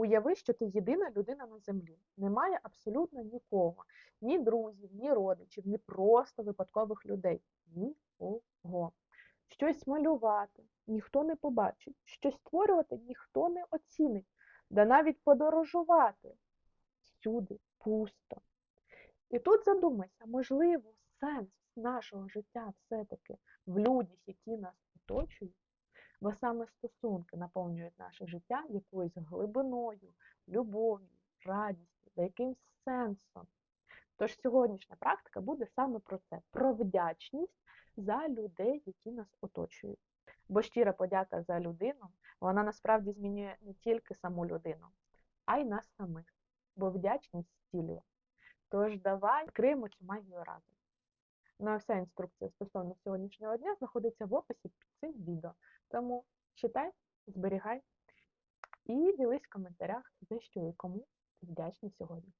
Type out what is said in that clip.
Уяви, що ти єдина людина на землі. Немає абсолютно нікого, ні друзів, ні родичів, ні просто випадкових людей. Нікого. Щось малювати ніхто не побачить, щось створювати ніхто не оцінить, да навіть подорожувати всюди пусто. І тут задумайся, можливо, сенс нашого життя все-таки в людях, які нас оточують, бо саме стосунки наповнюють наше життя якоюсь глибиною, любов'ю, радістю, за якимсь сенсом. Тож сьогоднішня практика буде саме про це: про вдячність за людей, які нас оточують. Бо щира подяка за людину, вона насправді змінює не тільки саму людину, а й нас самих. Бо вдячність зцілює. Тож давай відкриємо цю магію разом. Ну а вся інструкція стосовно сьогоднішнього дня знаходиться в описі під цим відео. Тому читай, зберігай і ділись в коментарях, за що і кому ти вдячний сьогодні.